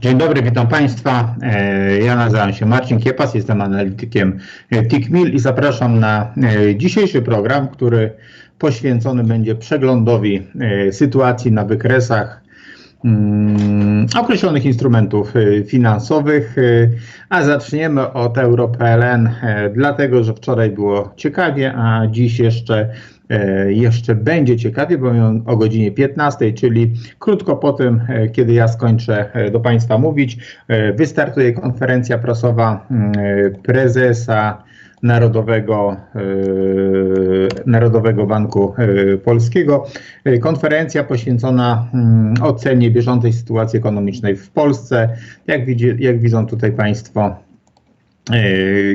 Dzień dobry, witam Państwa. E, Ja nazywam się Marcin Kiepas, jestem analitykiem e, TICMIL i zapraszam na e, dzisiejszy program, który poświęcony będzie przeglądowi sytuacji na wykresach mm, określonych instrumentów finansowych, a zaczniemy od EuroPLN, dlatego że wczoraj było ciekawie, a dziś jeszcze jeszcze będzie ciekawie, bowiem o godzinie 15, czyli krótko po tym, e, kiedy ja skończę e, do Państwa mówić, e, wystartuje konferencja prasowa mm, e, prezesa Narodowego, e, Narodowego Banku e, Polskiego. E, Konferencja poświęcona mm, ocenie bieżącej sytuacji ekonomicznej w Polsce. Jak, widzi, jak widzą tutaj Państwo, E,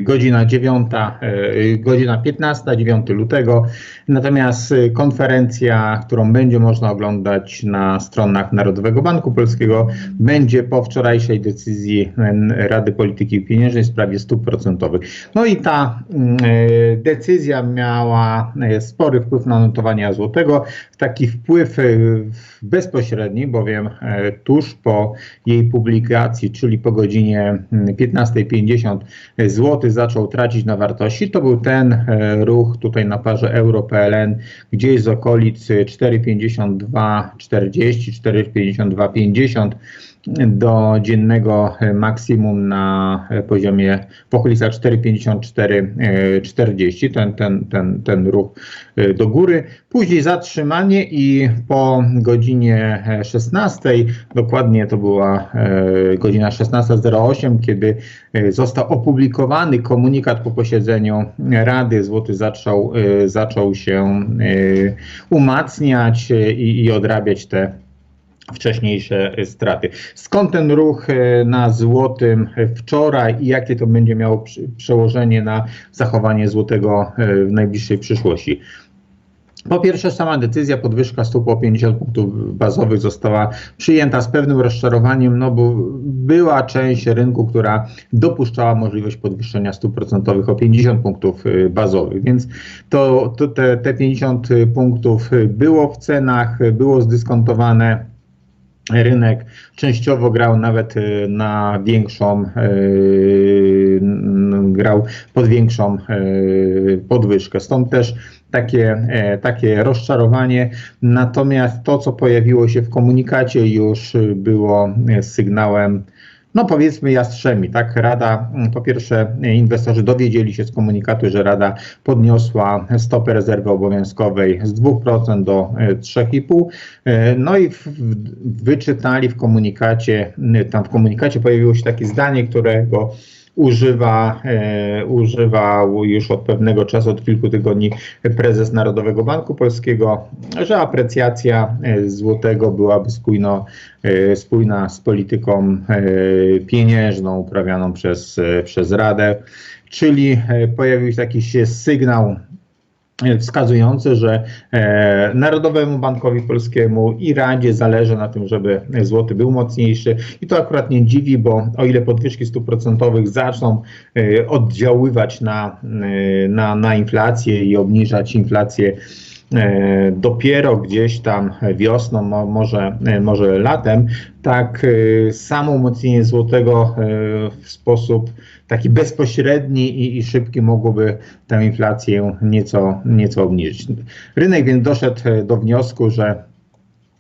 Godzina 9, e, godzina 15, 9 lutego. Natomiast e, konferencja, którą będzie można oglądać na stronach Narodowego Banku Polskiego, będzie po wczorajszej decyzji mm, Rady Polityki Pieniężnej w sprawie stóp procentowych. No i ta mm, e, decyzja miała e, spory wpływ na notowania złotego. Taki wpływ e, bezpośredni, bowiem e, tuż po jej publikacji, czyli po godzinie mm, 15.50 złoty zaczął tracić na wartości. To był ten e, ruch tutaj na parze euro-PLN, gdzieś z okolic 4,52, 40, 4,52, 50 do dziennego e, maksimum na e, poziomie w okolicach 4,54-40, ten, ten, ten, ten ruch e, do góry. Później zatrzymanie i po godzinie e, 16, dokładnie to była e, godzina 16.08, kiedy e, został opublikowany komunikat po posiedzeniu Rady, złoty zaczął, e, zaczął się e, umacniać e, i, i odrabiać te wcześniejsze straty. Skąd ten ruch e, na złotym wczoraj i jakie to będzie miało przełożenie na zachowanie złotego e, w najbliższej przyszłości? Po pierwsze, sama decyzja podwyżka stóp o 50 punktów bazowych została przyjęta z pewnym rozczarowaniem, no bo była część rynku, która dopuszczała możliwość podwyższenia stóp procentowych o 50 punktów bazowych, więc to, to te, te 50 punktów było w cenach, było zdyskontowane rynek częściowo grał nawet y, na większą, y, grał pod większą y, podwyżkę. Stąd też takie, e, takie rozczarowanie. Natomiast to, co pojawiło się w komunikacie, już było y, sygnałem. No powiedzmy jastrzemi, tak? Rada, mm, po pierwsze e, inwestorzy dowiedzieli się z komunikatu, że Rada podniosła stopę rezerwy obowiązkowej z 2% do e, 3,5%. E, No i w, wyczytali w komunikacie, tam w komunikacie pojawiło się takie zdanie, którego używa, e, używał już od pewnego czasu, od kilku tygodni prezes Narodowego Banku Polskiego, że aprecjacja e, złotego byłaby spójno, e, spójna z polityką e, pieniężną uprawianą przez, e, przez Radę, czyli e, pojawił się taki sygnał e, wskazujący, że e, Narodowemu Bankowi Polskiemu i Radzie zależy na tym, żeby złoty był mocniejszy. I to akurat nie dziwi, bo o ile podwyżki stóp procentowych zaczną e, oddziaływać na, e, na, na inflację i obniżać inflację dopiero gdzieś tam wiosną, mo, może, e, może latem, tak e, samo umocnienie złotego e, w sposób taki bezpośredni i, i szybki mogłoby tę inflację nieco, nieco obniżyć. Rynek więc doszedł e, do wniosku, że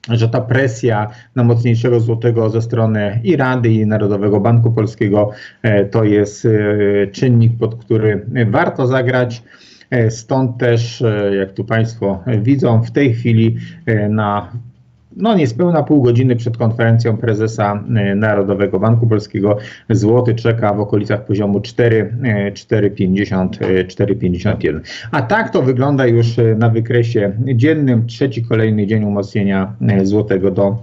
że ta presja na mocniejszego złotego ze strony i Rady, i Narodowego Banku Polskiego e, to jest e, czynnik, pod który warto zagrać. E, Stąd też, e, jak tu Państwo widzą, w tej chwili e, na no niespełna pół godziny przed konferencją prezesa Narodowego Banku Polskiego złoty czeka w okolicach poziomu 4, e, 4,50, e, 4,51. A tak to wygląda już na wykresie dziennym. Trzeci kolejny dzień umocnienia złotego do,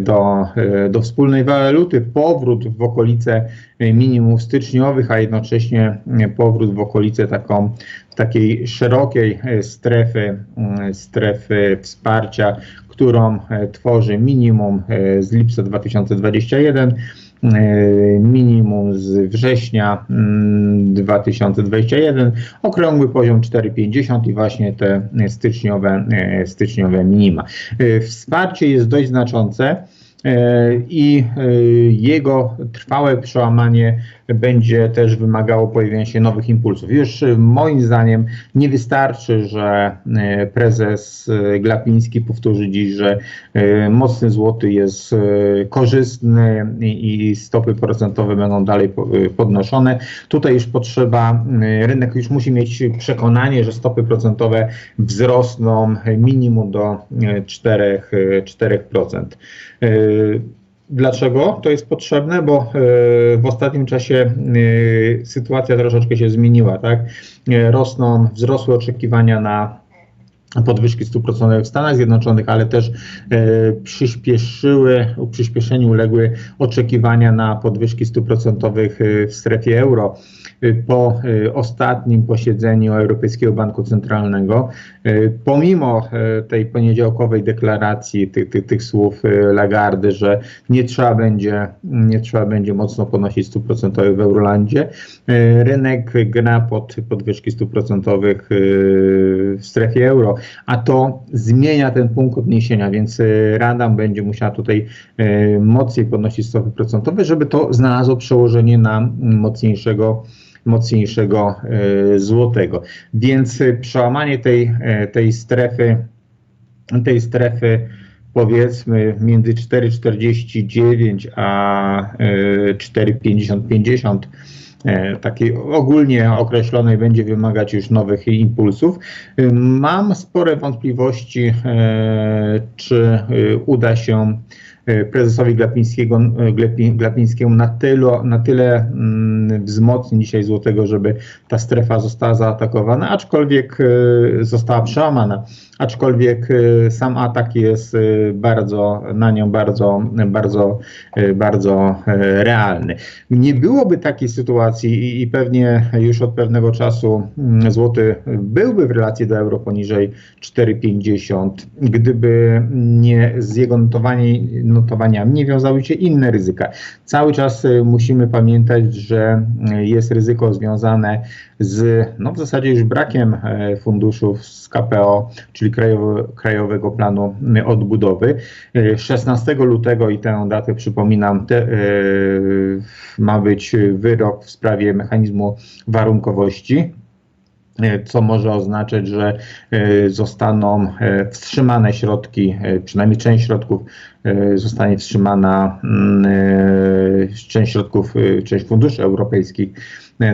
do, do wspólnej waluty. Powrót w okolice minimum styczniowych, a jednocześnie powrót w okolice taką takiej szerokiej e, strefy, strefy wsparcia, którą e, tworzy minimum e, z lipca 2021, e, minimum z września mm, 2021, okrągły poziom 4,50 i właśnie te styczniowe, styczniowe minima. Wsparcie jest dość znaczące. I jego trwałe przełamanie będzie też wymagało pojawienia się nowych impulsów. Już moim zdaniem nie wystarczy, że prezes Glapiński powtórzy dziś, że mocny złoty jest korzystny i stopy procentowe będą dalej podnoszone. Tutaj już potrzeba, rynek już musi mieć przekonanie, że stopy procentowe wzrosną minimum do 4%. 4%. E, dlaczego to jest potrzebne? Bo e, w ostatnim czasie e, sytuacja troszeczkę się zmieniła, tak? Rosną, wzrosły oczekiwania na podwyżki stóp procentowych w Stanach Zjednoczonych, ale też e, przyspieszyły, przyspieszeniu uległy oczekiwania na podwyżki stóp procentowych w strefie euro. Y, po ostatnim posiedzeniu Europejskiego Banku Centralnego, pomimo tej poniedziałkowej deklaracji, tych, tych, tych słów Lagardy, że nie trzeba będzie, nie trzeba będzie mocno podnosić stóp procentowych w Eurolandzie, rynek gra pod podwyżki stóp procentowych w strefie euro, a to zmienia ten punkt odniesienia, więc Rada będzie musiała tutaj mocniej podnosić stopy procentowe, żeby to znalazło przełożenie na mocniejszego mocniejszego e, złotego. Więc e, przełamanie tej, e, tej strefy, tej strefy powiedzmy między 4,49 a 4,50-50 takiej ogólnie określonej będzie wymagać już nowych impulsów. Mam spore wątpliwości, czy uda się E, prezesowi Glapińskiego, e, Glapińskiemu na tyle, na tyle mm, wzmocnić dzisiaj złotego, żeby ta strefa została zaatakowana, aczkolwiek e, została przełamana aczkolwiek y, sam atak jest y, bardzo, na nią bardzo, bardzo, y, bardzo realny. Nie byłoby takiej sytuacji i pewnie już od pewnego czasu mm, złoty byłby w relacji do euro poniżej 4,50, gdyby nie z jego notowaniami nie wiązały się inne ryzyka. Cały czas musimy pamiętać, że jest ryzyko związane z no w zasadzie już brakiem funduszów z KPO, czyli Krajowy, Krajowego Planu Odbudowy. 16 e, lutego i tę datę przypominam, te, e, ma być wyrok w sprawie mechanizmu warunkowości co może oznaczać, że zostaną wstrzymane środki, przynajmniej część środków zostanie wstrzymana, mm, część środków, część funduszy europejskich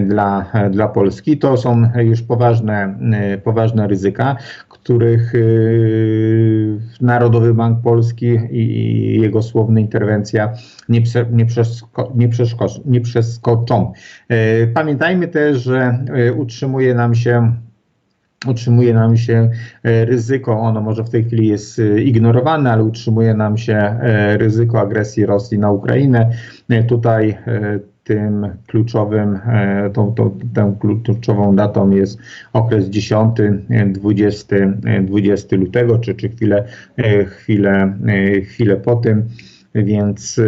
dla, dla Polski. To są już poważne, poważne ryzyka, których y, Narodowy Bank Polski i jego słowna interwencja nie, nie, przesko, nie, przeszko, nie przeskoczą. Y, pamiętajmy też, że y, utrzymuje nam się utrzymuje nam się ryzyko, ono może w tej chwili jest ignorowane, ale utrzymuje nam się ryzyko agresji Rosji na Ukrainę. Tutaj tym kluczowym, e, tą, tą, tą kluczową datą jest okres 10, 20, 20 lutego, czy, czy chwilę, e, chwilę, e, chwilę po tym. Więc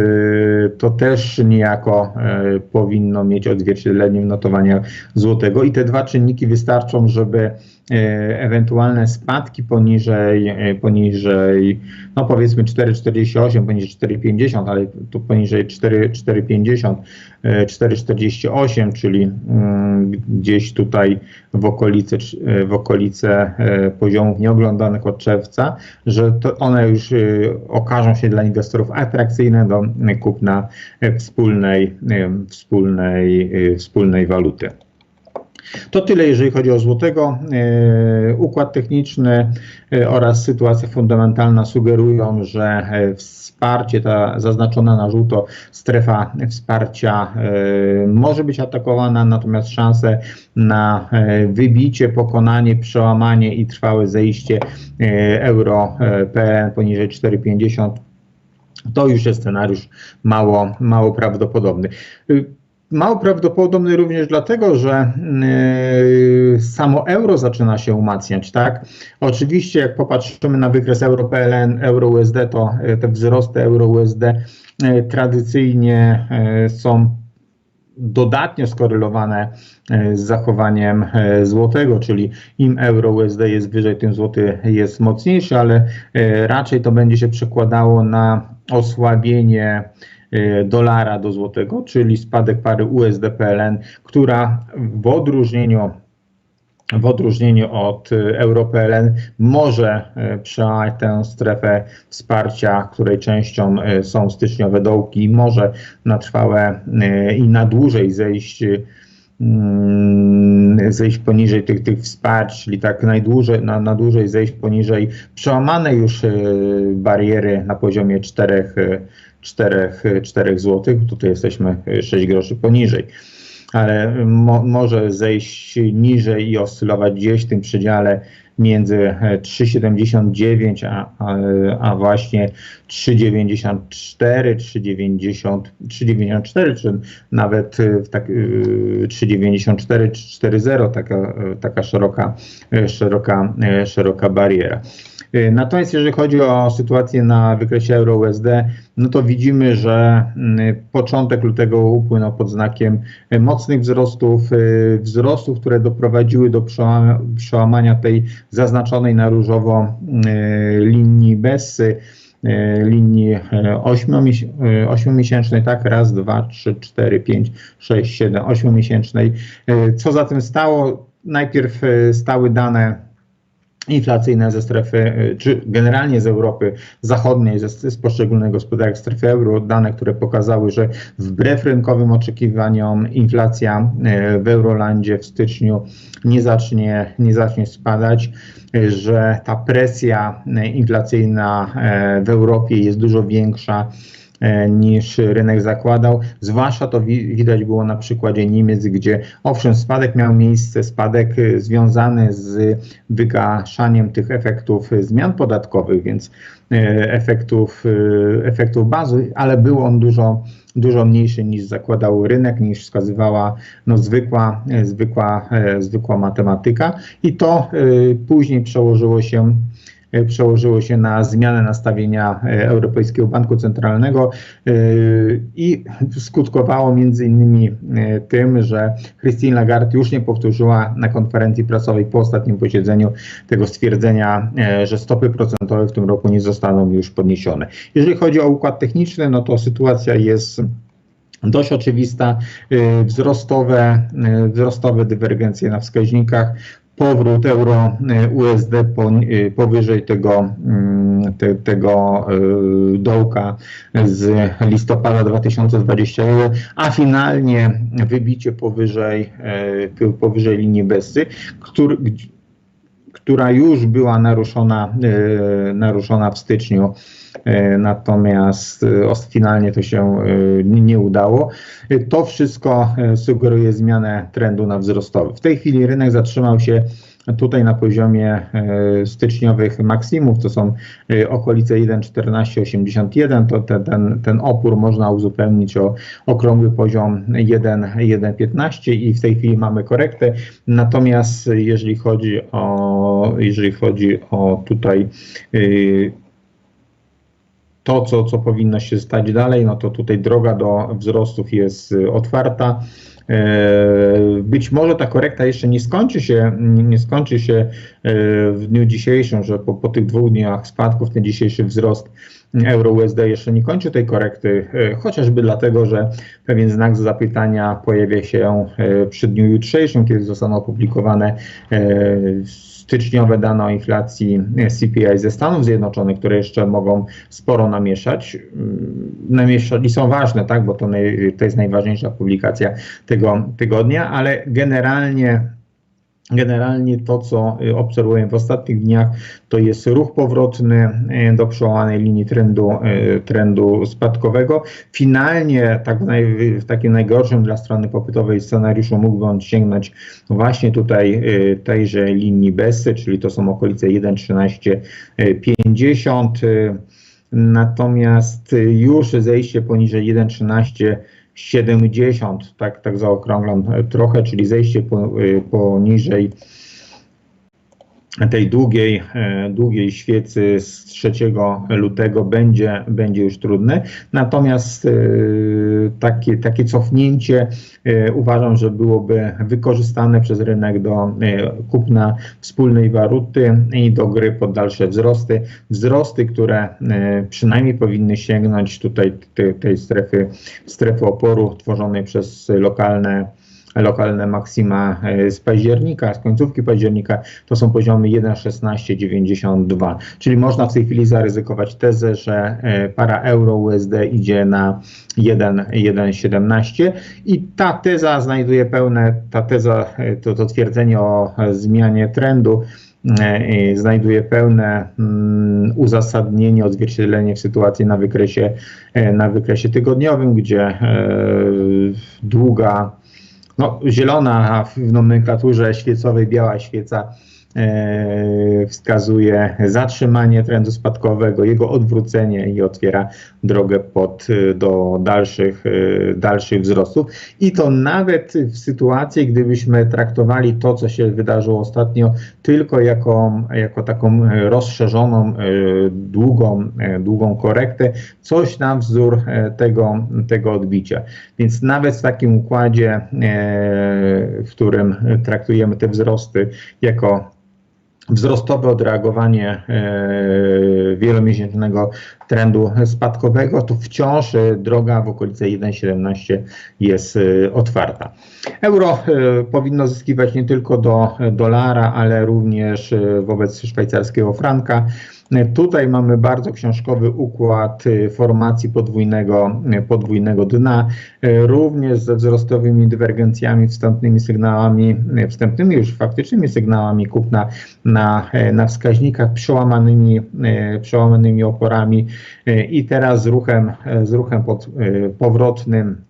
to też niejako powinno mieć odzwierciedlenie w notowaniach złotego. I te dwa czynniki wystarczą, żeby ewentualne spadki poniżej, e, poniżej no powiedzmy 4,48, poniżej 4,50, ale tu poniżej 4,50, 4,48, e, czyli mm, gdzieś tutaj w okolice, w okolice poziomów nieoglądanych od czerwca, że to one już okażą się dla inwestorów atrakcyjne do kupna wspólnej, wspólnej, wspólnej waluty. To tyle, jeżeli chodzi o złotego. E, układ techniczny e, oraz sytuacja fundamentalna sugerują, że e, wsparcie, ta zaznaczona na żółto strefa wsparcia może być atakowana, natomiast szanse na wybicie, pokonanie, przełamanie i trwałe zejście euro PLN poniżej 4,50 to już jest scenariusz mało, mało prawdopodobny. Mało prawdopodobny również dlatego, że yy, samo euro zaczyna się umacniać, tak? Oczywiście jak popatrzymy na wykres euro PLN, euro USD, to yy, te wzrosty euro USD yy, tradycyjnie yy, są dodatnio skorelowane z zachowaniem złotego, czyli im euro USD jest wyżej, tym złoty jest mocniejszy, ale raczej to będzie się przekładało na osłabienie dolara do złotego, czyli spadek pary USD-PLN, która w odróżnieniu w odróżnieniu od y, EuroPLN może y, przełamać tę strefę wsparcia, której częścią y, są styczniowe dołki może na trwałe i na dłużej zejść zejść poniżej tych, tych wsparć, czyli tak najdłużej, na, na dłużej zejść poniżej przełamanej już bariery na poziomie 4, 4, 4 zł. Tutaj jesteśmy 6 groszy poniżej ale mo, może zejść niżej i oscylować gdzieś w tym przedziale między 3,79 a, a, a właśnie 3,94, 3,94 czy nawet w tak, 3,94 czy 4,0 taka, taka szeroka, szeroka, szeroka bariera. Y, natomiast jeżeli chodzi o sytuację na wykresie euro-USD, no to widzimy, że mm, początek lutego upłynął pod znakiem y, mocnych wzrostów, y, wzrostów, które doprowadziły do przełamania tej zaznaczonej na różowo linii Bessy linii 8-miesięcznej, tak, raz, dwa, trzy, cztery, pięć, sześć, siedem, 8-miesięcznej. Co za tym stało? Najpierw stały dane inflacyjne ze strefy, y, czy generalnie z Europy Zachodniej, z, z poszczególnych gospodarek strefy euro, dane, które pokazały, że wbrew rynkowym oczekiwaniom inflacja y, w Eurolandzie w styczniu nie zacznie, nie zacznie spadać, y, że ta presja inflacyjna w Europie jest dużo większa niż rynek zakładał. Zwłaszcza to widać było na przykładzie Niemiec, gdzie owszem, spadek miał miejsce, spadek e, związany z wygaszaniem tych efektów zmian podatkowych, więc e, efektów, efektów bazy, ale był on dużo, dużo mniejszy niż zakładał rynek, niż wskazywała no, zwykła, zwykła, zwykła matematyka i to później przełożyło się E, przełożyło się na zmianę nastawienia e, Europejskiego Banku Centralnego e, i skutkowało między innymi tym, że Christine Lagarde już nie powtórzyła na konferencji prasowej po ostatnim posiedzeniu tego stwierdzenia, że stopy procentowe w tym roku nie zostaną już podniesione. Jeżeli chodzi o układ techniczny, no to sytuacja jest dość oczywista, wzrostowe, wzrostowe dywergencje na wskaźnikach, powrót euro y, USD y, powyżej tego, mm, te, tego y, dołka z listopada 2021, a finalnie wybicie powyżej, powyżej linii Bessy, który, która już była naruszona, naruszona w styczniu E, natomiast e, finalnie to się e, nie udało. To wszystko sugeruje zmianę trendu na wzrostowy. W tej chwili rynek zatrzymał się tutaj na poziomie styczniowych maksimów, to są okolice 1,1481, to te, ten, ten opór można uzupełnić o okrągły poziom 1,15 i w tej chwili mamy korektę. Natomiast jeżeli chodzi o, jeżeli chodzi o tutaj to, co, co powinno się stać dalej, no to tutaj droga do wzrostów jest y, otwarta. E, być może ta korekta jeszcze nie skończy się, nie skończy się e, w dniu dzisiejszym, że po, po tych dwóch dniach spadków ten dzisiejszy wzrost euro-USD jeszcze nie kończy tej korekty, e, chociażby dlatego, że pewien znak zapytania pojawia się przy dniu jutrzejszym, kiedy zostaną opublikowane styczniowe dane o inflacji CPI ze Stanów Zjednoczonych, które jeszcze mogą sporo namieszać, mm, namieszać i są ważne, tak, bo to, to jest najważniejsza publikacja tego tygodnia, ale generalnie Generalnie to, co y, obserwujemy w ostatnich dniach, to jest ruch powrotny y, do przełamanej linii trendu, y, trendu spadkowego. Finalnie, tak w, naj, w takim najgorszym dla strony popytowej scenariuszu, mógłby on sięgnąć właśnie tutaj tejże linii Bessy, czyli to są okolice 1,1350. Natomiast już zejście poniżej 1,13 70, tak, tak zaokrąglam trochę, czyli zejście y, poniżej tej długiej, e, długiej świecy z 3 lutego będzie, będzie już trudne. Natomiast e, takie, takie cofnięcie e, uważam, że byłoby wykorzystane przez rynek do kupna wspólnej waluty i do gry pod dalsze wzrosty. Wzrosty, które przynajmniej powinny sięgnąć tutaj tej, tej strefy, strefy oporu tworzonej przez lokalne lokalne maksima e, z października, z końcówki października, to są poziomy 1,1692. Czyli można w tej chwili zaryzykować tezę, że e, para euro USD idzie na 1,17 i ta teza znajduje pełne, ta teza, e, to, to twierdzenie o zmianie trendu znajduje pełne mm, uzasadnienie, odzwierciedlenie w sytuacji na wykresie, na wykresie tygodniowym, gdzie długa no, zielona w nomenklaturze świecowej, biała świeca wskazuje zatrzymanie trendu spadkowego, jego odwrócenie i otwiera drogę pod, e, do dalszych, e, dalszych wzrostów. I to nawet w sytuacji, gdybyśmy traktowali to, co się wydarzyło ostatnio, tylko jako, jako taką rozszerzoną, długą, długą korektę, coś na wzór tego, tego odbicia. Więc nawet w takim układzie, w którym traktujemy te wzrosty jako wzrostowe odreagowanie e, wielomiesięcznego trendu spadkowego, to wciąż e, droga w okolice 1,17 jest e, otwarta. Euro powinno zyskiwać nie tylko do dolara, ale również wobec szwajcarskiego franka. Tutaj mamy bardzo książkowy układ formacji podwójnego, podwójnego dna, również ze wzrostowymi dywergencjami, wstępnymi sygnałami, wstępnymi już faktycznymi sygnałami kupna na, na wskaźnikach, przełamanymi, przełamanymi oporami i teraz z ruchem, z ruchem pod, powrotnym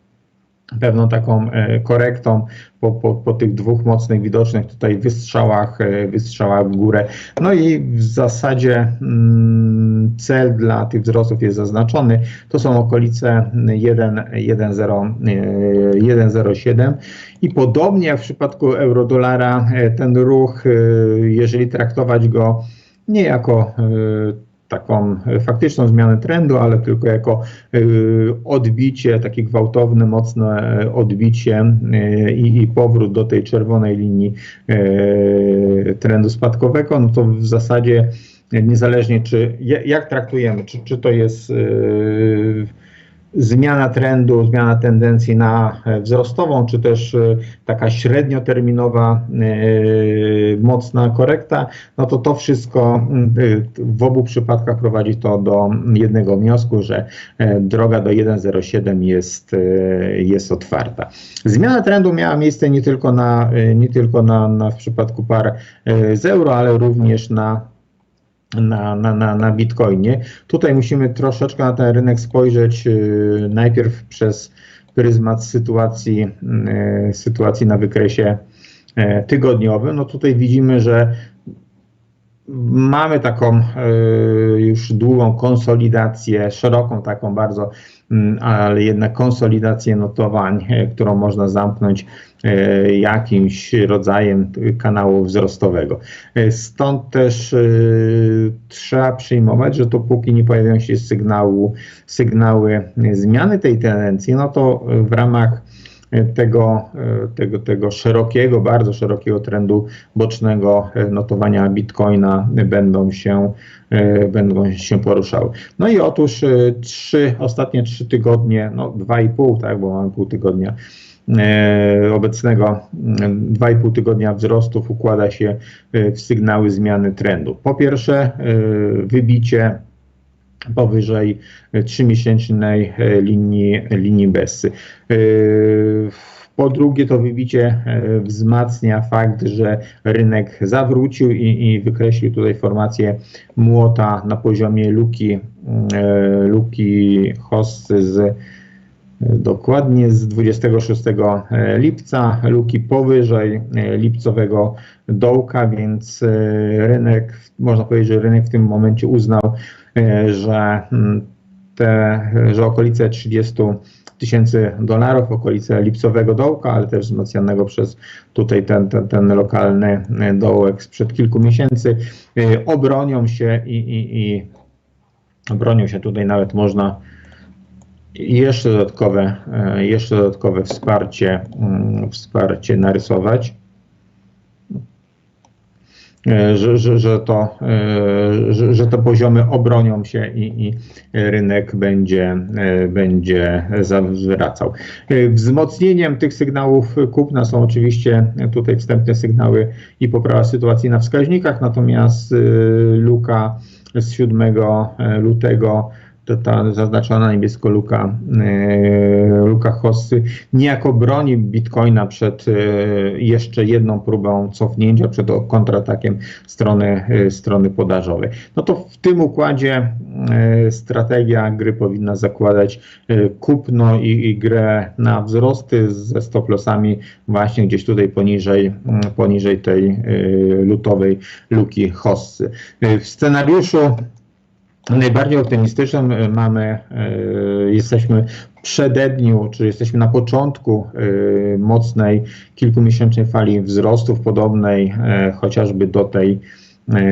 pewną taką e, korektą po, po, po tych dwóch mocnych, widocznych tutaj wystrzałach, e, wystrzałach w górę. No i w zasadzie mm, cel dla tych wzrostów jest zaznaczony. To są okolice 1,07 e, i podobnie jak w przypadku eurodolara ten ruch, jeżeli traktować go nie jako taką e, faktyczną zmianę trendu, ale tylko jako e, odbicie, takie gwałtowne, mocne e, odbicie i, i powrót do tej czerwonej linii trendu spadkowego, no to w zasadzie niezależnie czy jak traktujemy, czy, czy to jest zmiana trendu, zmiana tendencji na e, wzrostową, czy też e, taka średnioterminowa e, mocna korekta, no to to wszystko w obu przypadkach prowadzi to do jednego wniosku, że droga do 1,07 jest, jest otwarta. Zmiana trendu miała miejsce nie tylko, na, nie tylko na, na w przypadku par z euro, ale również na na, na, na, na Bitcoinie. Tutaj musimy troszeczkę na ten rynek spojrzeć yy, najpierw przez pryzmat sytuacji, yy, sytuacji na wykresie yy, tygodniowym. No tutaj widzimy, że mamy taką już długą konsolidację, szeroką taką bardzo Mm, ale jednak konsolidację notowań, e, którą można zamknąć e, jakimś rodzajem kanału wzrostowego. E, stąd też trzeba przyjmować, że dopóki nie pojawią się sygnału, sygnały zmiany tej tendencji, no to w ramach tego, tego, tego szerokiego, bardzo szerokiego trendu bocznego notowania bitcoina będą się, będą się poruszały. No i otóż e, trzy, ostatnie trzy tygodnie, no dwa i pół, tak, bo mamy pół tygodnia e, obecnego dwa i pół tygodnia wzrostów układa się e, w sygnały zmiany trendu. Po pierwsze, wybicie powyżej 3-miesięcznej e, linii, linii Bessy. E, po drugie, to wybicie e, wzmacnia fakt, że rynek zawrócił i, i wykreślił tutaj formację młota na poziomie luki, luki hossy z dokładnie z 26 lipca, luki powyżej lipcowego dołka, więc rynek, można powiedzieć, że rynek w tym momencie uznał, E, że mm, te, że okolice 30 tysięcy dolarów, okolice lipcowego dołka, ale też wzmocnionego przez tutaj ten, ten, ten lokalny dołek sprzed kilku miesięcy, obronią się i, i, i bronią się tutaj nawet można jeszcze dodatkowe, jeszcze dodatkowe wsparcie, mm, wsparcie narysować. E, że, że, że, to, e, że, że te poziomy obronią się i, i rynek będzie, e, będzie zawracał. Wzmocnieniem tych sygnałów kupna są oczywiście tutaj wstępne sygnały i poprawa sytuacji na wskaźnikach, natomiast luka z 7 lutego to ta zaznaczona niebiesko luka, e, luka Hossy niejako broni Bitcoina przed e, jeszcze jedną próbą cofnięcia, przed kontratakiem strony, e, strony podażowej. No to w tym układzie strategia gry powinna zakładać kupno i, i grę na wzrosty ze stop lossami właśnie gdzieś tutaj poniżej, poniżej tej lutowej luki Hossy. W scenariuszu Najbardziej optymistycznym e, mamy, e, jesteśmy w przededniu, czy jesteśmy na początku e, mocnej kilkumiesięcznej fali wzrostów, podobnej chociażby do tej,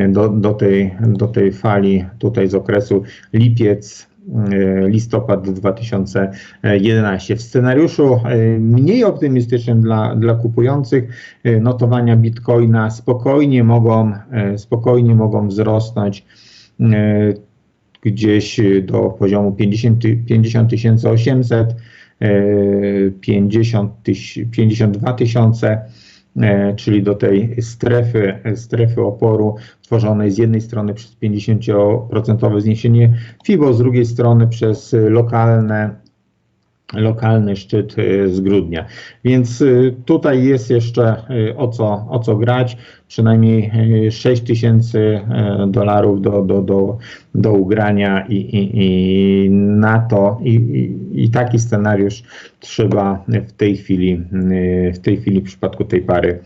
do, do, tej, do tej fali tutaj z okresu lipiec, listopad 2011. W scenariuszu mniej optymistycznym dla, dla kupujących notowania bitcoina spokojnie mogą, spokojnie mogą wzrosnąć gdzieś y, do poziomu 50, 50 800, 50 52 tysiące, e, czyli do tej strefy, strefy oporu tworzonej z jednej strony przez 50% zniesienie FIBO, z drugiej strony przez lokalne lokalny szczyt y, z grudnia. Więc y, tutaj jest jeszcze y, o co, o co grać. Przynajmniej 6 tysięcy dolarów do, do, do, do ugrania i, i, i na to i, i, i taki scenariusz trzeba w tej chwili, w tej chwili w przypadku tej pary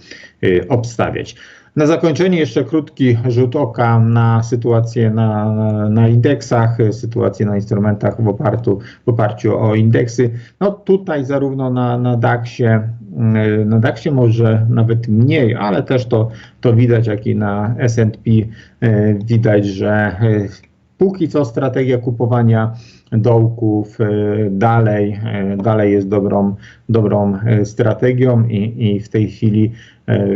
obstawiać. Na zakończenie jeszcze krótki rzut oka na sytuację na, na indeksach, sytuację na instrumentach w oparciu, w oparciu o indeksy. No tutaj zarówno na, na DAX-ie, mm, na DAX-ie może nawet mniej, ale też to, to widać, jak i na S&P e, widać, że e, póki co strategia kupowania dołków e, dalej, dalej jest dobrą, dobrą strategią i, i w tej chwili E,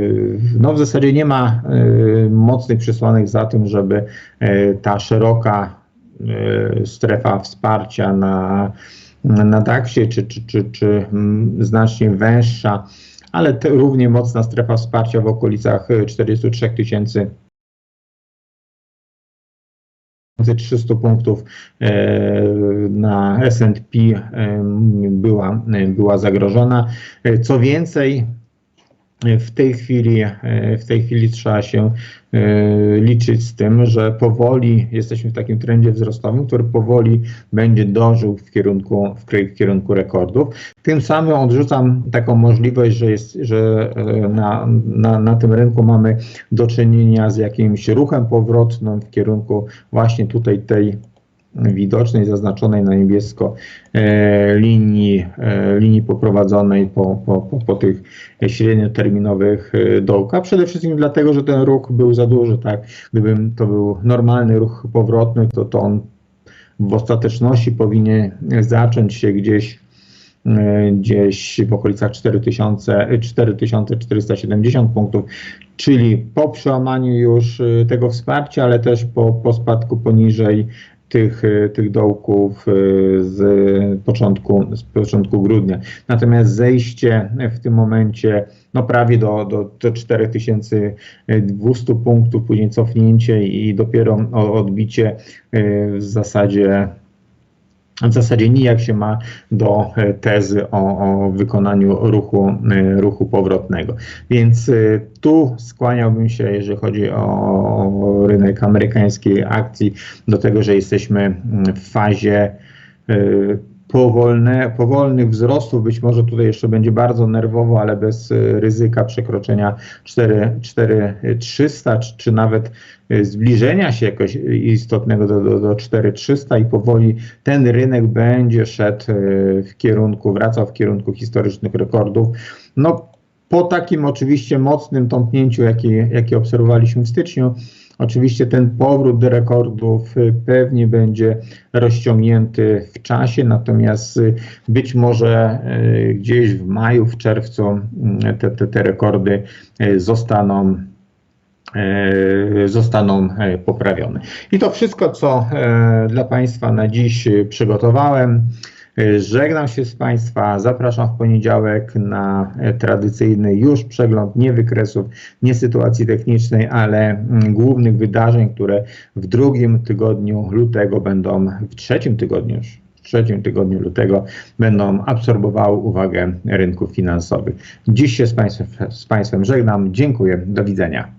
no w zasadzie nie ma e, mocnych przesłanek za tym, żeby e, ta szeroka strefa wsparcia na, na DAX-ie, czy, czy, czy, czy znacznie węższa, ale równie mocna strefa wsparcia w okolicach 43 tysięcy 300 punktów na S&P była, była zagrożona. Co więcej, w tej chwili, e, w tej chwili trzeba się e, liczyć z tym, że powoli jesteśmy w takim trendzie wzrostowym, który powoli będzie dążył w kierunku, w kierunku rekordów. Tym samym odrzucam taką możliwość, że, jest, że e, na, na, na tym rynku mamy do czynienia z jakimś ruchem powrotnym w kierunku właśnie tutaj tej widocznej, zaznaczonej na niebiesko e, linii, e, linii poprowadzonej po, po, po, po tych średnioterminowych e, dołka. Przede wszystkim dlatego, że ten ruch był za duży. Tak? Gdyby to był normalny ruch powrotny, to, to on w ostateczności powinien zacząć się gdzieś gdzieś w okolicach 4000, 4470 punktów, czyli po przełamaniu już tego wsparcia, ale też po, po spadku poniżej tych, e, tych dołków e, z początku, z początku grudnia. Natomiast zejście w tym momencie no prawie do, do, do 4200 punktów, później cofnięcie i dopiero odbicie e, w zasadzie w zasadzie nijak się ma do e, tezy o, o wykonaniu ruchu, e, ruchu powrotnego. Więc e, tu skłaniałbym się, jeżeli chodzi o rynek amerykańskiej akcji, do tego, że jesteśmy w fazie powolne, powolnych wzrostów. Być może tutaj jeszcze będzie bardzo nerwowo, ale bez e, ryzyka przekroczenia 4300 czy, czy nawet e, zbliżenia się jakoś istotnego do, do, do 4300 i powoli ten rynek będzie szedł w kierunku, wracał w kierunku historycznych rekordów. No, po takim oczywiście mocnym tąpnięciu, jaki, jaki obserwowaliśmy w styczniu, Oczywiście ten powrót do rekordów y, pewnie będzie rozciągnięty w czasie, natomiast y, być może y, gdzieś w maju, w czerwcu mm, te, te, te rekordy zostaną zostaną poprawione. I to wszystko, co dla Państwa na dziś przygotowałem. Żegnam się z Państwa. Zapraszam w poniedziałek na tradycyjny już przegląd nie wykresów, nie sytuacji technicznej, ale mm, głównych wydarzeń, które w drugim tygodniu lutego będą, w trzecim tygodniu już, w trzecim tygodniu lutego będą absorbowały uwagę rynków finansowych. Dziś się z Państwem, z państwem żegnam. Dziękuję. Do widzenia.